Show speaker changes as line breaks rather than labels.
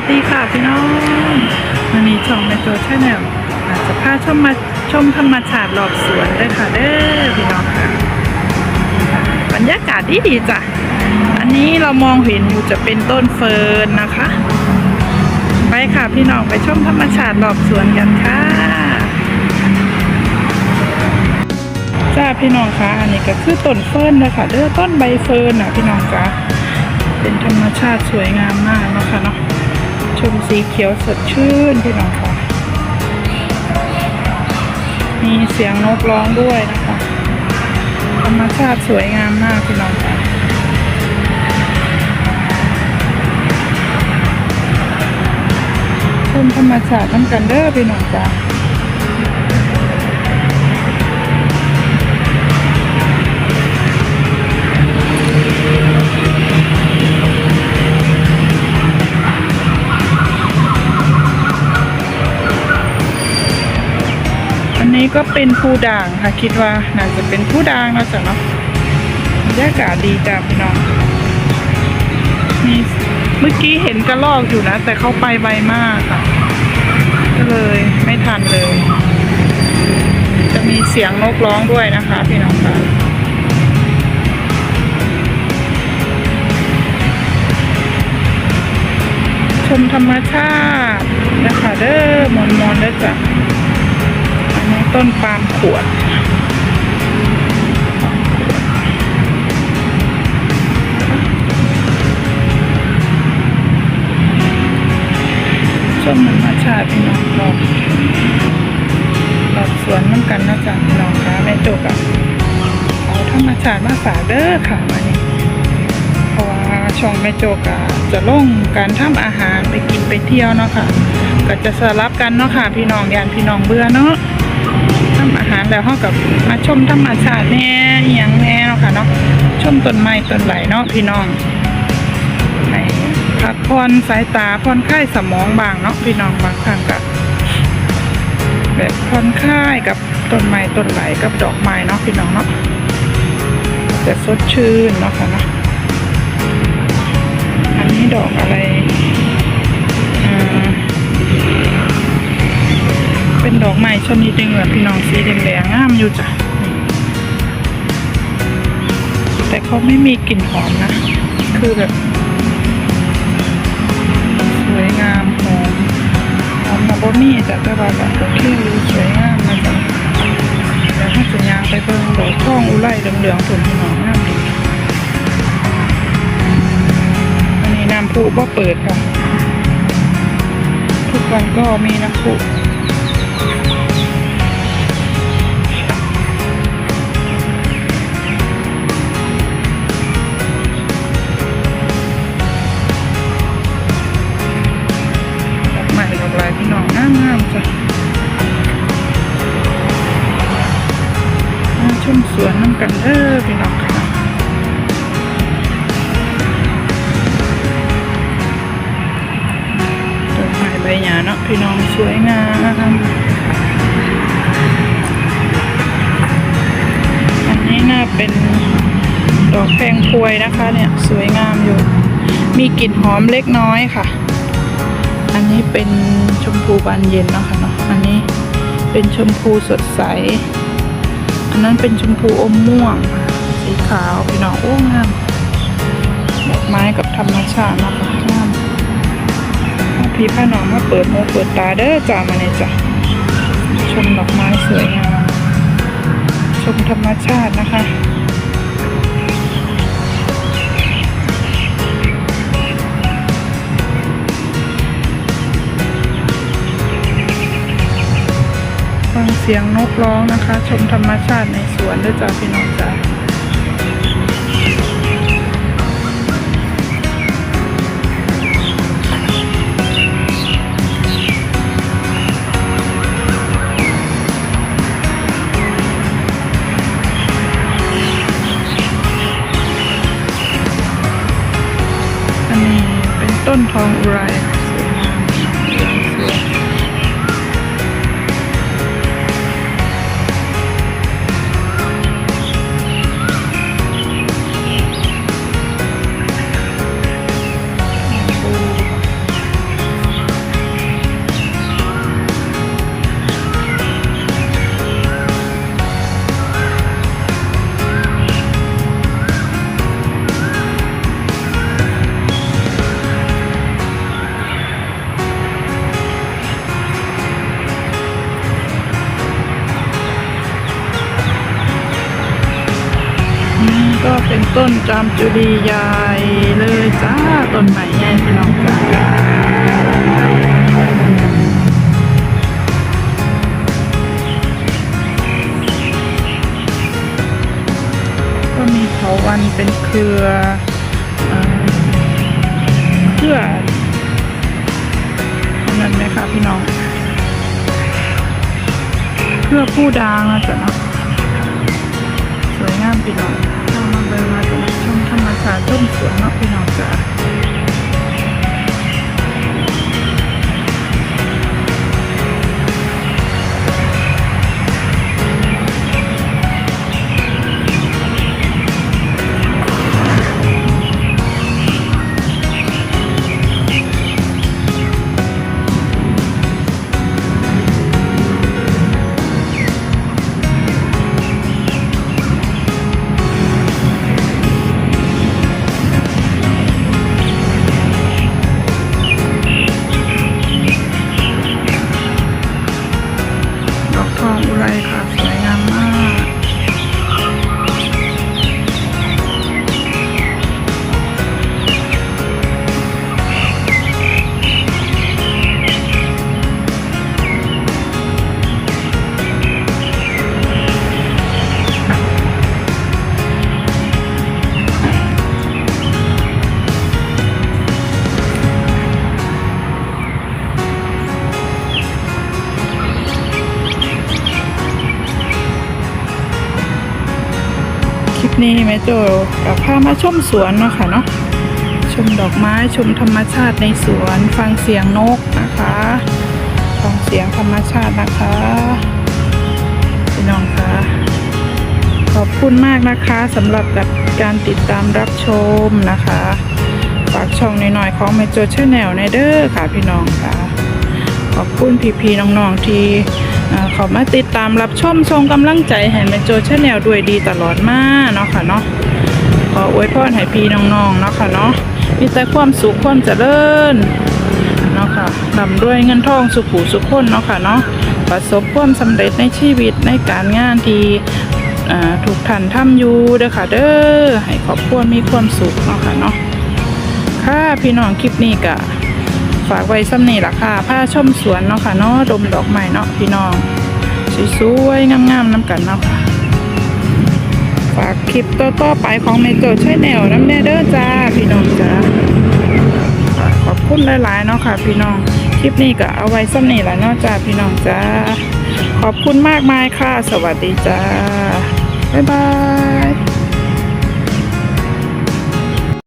วัสดีค่ะพี่น้องวันนี้ช่องแมโจชาแนลอาจจะพาชมมาชมธรรมชาติรอบสวนด้วยค่ะเด้อพี่น้องค่ะบรรยากาศดีดีจ้ะอันนี้เรามองเห็นอยู่จะเป็นต้นเฟิร์นนะคะ ไปค่ะพี่น้องไปชมธรรมชาติรอบสวนกันค่ะจ้าพี่น้องคะอันนี้ก็คือต้นเฟิร์นนะคะเด้อต้นใบเฟิร์นนะพี่น้องจ้าเป็นธรรมชาติสวยงามมากนะคะเนาะ ชมสีเขียวสดชื่นพี่น้องค่ะ มีเสียงนกร้องด้วยนะคะ ธรรมชาติสวยงามมากพี่น้องค่ะชมธรรมชาติน้ำกันเด้อพี่น้องจ้า นี้ก็เป็นผู้ด่างค่ะ คิดว่าน่าจะเป็นผู้ด่างแล้วจ้ะเนาะบรรยากาศดีจ้ะพี่น้องนี่เมื่อกี้เห็นกระรอกอยู่นะ แต่เขาไปไวมากค่ะ ก็เลยไม่ทันเลย จะมีเสียงนกร้องด้วยนะคะ พี่น้องค่ะชมธรรมชาตินะคะเด้อมอนมอนๆเด้อจ้ะ ต้นปาล์มขวดชมธรรมชาติพี่น้องรอบรอบสวนน้ำกันนะจ๊ะพี่น้องคะแม่โจกอะเอาธรรมชาติมาฝากเด้อค่ะวันนี้เพราะว่าช่องแม่โจกะจะลงการทำอาหารไปกินไปเที่ยวเนาะค่ะก็จะสลับกันเนาะค่ะพี่น้องยานพี่น้องเบื่อเนาะ อาหารแล้วเขากับมาชมธรรมชาติแน่อย่างแน่เนาะค่ะเนาะชมต้นไม้ต้นไหลเนาะพี่น้องให้พักผ่อนสายตาผ่อนคลายสมองบางเนาะพี่น้องบางครั้งก็แบบผ่อนคลายกับต้นไม้ต้นไหลกับดอกไม้เนาะพี่น้องเนาะจะสดชื่นเนาะค่ะเนาะอันนี้ดอกอะไร เป็นดอกไม้ชนิดหนึ่งแบบพี่น้องสีแดงๆงามอยู่จ้ะ แต่เขาไม่มีกลิ่นหอมนะ คือแบบ สวยงามหอมหอมมาบ่มีจ้ะแต่ว่าแบบโอเคอยู่สวยงามนะจ๊ะเดี๋ยวถ้าจะยาไปเบิ่งดอกท่องอุไรเหลืองๆถุนพี่น้องงามดีอันนี้น้ำพุบ่เปิดค่ะทุกวันก็มีน้ำพุ อพี่น้องค่ะดอกไม้ใบหญ้าเนาะพี่น้องสวยงามอันนี้น่าเป็นดอกแพงพวยนะคะเนี่ยสวยงามอยู่ มีกลิ่นหอมเล็กน้อยค่ะ อันนี้เป็นชมพูบานเย็นเนาะค่ะเนาะอันนี้เป็นชมพูสดใส อันนั้นเป็นชมพูอมม่วงค่ะ ขาวพี่น้องโอ้งามดอกไม้กับธรรมชาติเนาะคะงามพี่พ่อน้องมาเปิดหูเปิดตาเด้อจ้ามาเนี่ยจ้ะชมดอกไม้สวยงามชมธรรมชาตินะคะฟังเสียงนกร้องนะคะ ชมธรรมชาติในสวนด้วยจ้าพี่น้องจ้า ต้นจามจุรีใหญ่เลยจ้าต้นใหม่ใหญ่พี่น้องจ้าก็มีเถาวันเป็นเครือเอ่อเครือนั่นไหมคะพี่น้องเพื่อผู้ดางนะจ๊ะเนาะสวยงามพี่น้อง การต้มสวนเนาะพี่น้องจ้า คลิปนี้แม่โจกับพามาชมสวนเนาะค่ะเนาะชมดอกไม้ชมธรรมชาติในสวนฟังเสียงนกนะคะฟังเสียงธรรมชาตินะคะพี่น้องคะขอบคุณมากนะคะสำหรับกับการติดตามรับชมนะคะ ฝากช่องหน่อยๆของแม่โจชแนลในเด้อค่ะพี่น้องค่ะ ขอบคุณพี่ๆน้องๆที่เอ่อเขามาติดตามรับชมชงกำลังใจให้แม่โจชแนลด้วยดีตลอดมาเนาะค่ะเนาะขออวยพรให้พี่น้องๆเนาะค่ะเนาะมีแต่ความสุขความเจริญเนาะค่ะร่ำรวยเงินทองสุขุสุขคนเนาะค่ะเนาะประสบความสำเร็จในชีวิตในการงานที่ถูกท่านทำอยู่เด้อค่ะเด้อให้ครอบครัวมีความสุขเนาะค่ะเนาะค่ะพี่น้องคลิปนี้ก็ ฝากไว้ซ้ำนี่ล่ะค่ะผ้าชมสวนเนาะค่ะเนาะดมดอกไม้เนาะพี่น้องสวยๆงามๆน้ำกันเนาะค่ะฝากคลิปต่อๆไปของเมเกิลใช้แนวน้ำแน่เด้อจ้าพี่น้องจ้าขอบคุณหลายๆเนาะค่ะ พี่น้องคลิปนี้ก็เอาไว้ซ้ำนี่ล่ะเนาะจ้าพี่น้องจ้าขอบคุณมากมายค่ะ สวัสดีจ้าบ๊ายบาย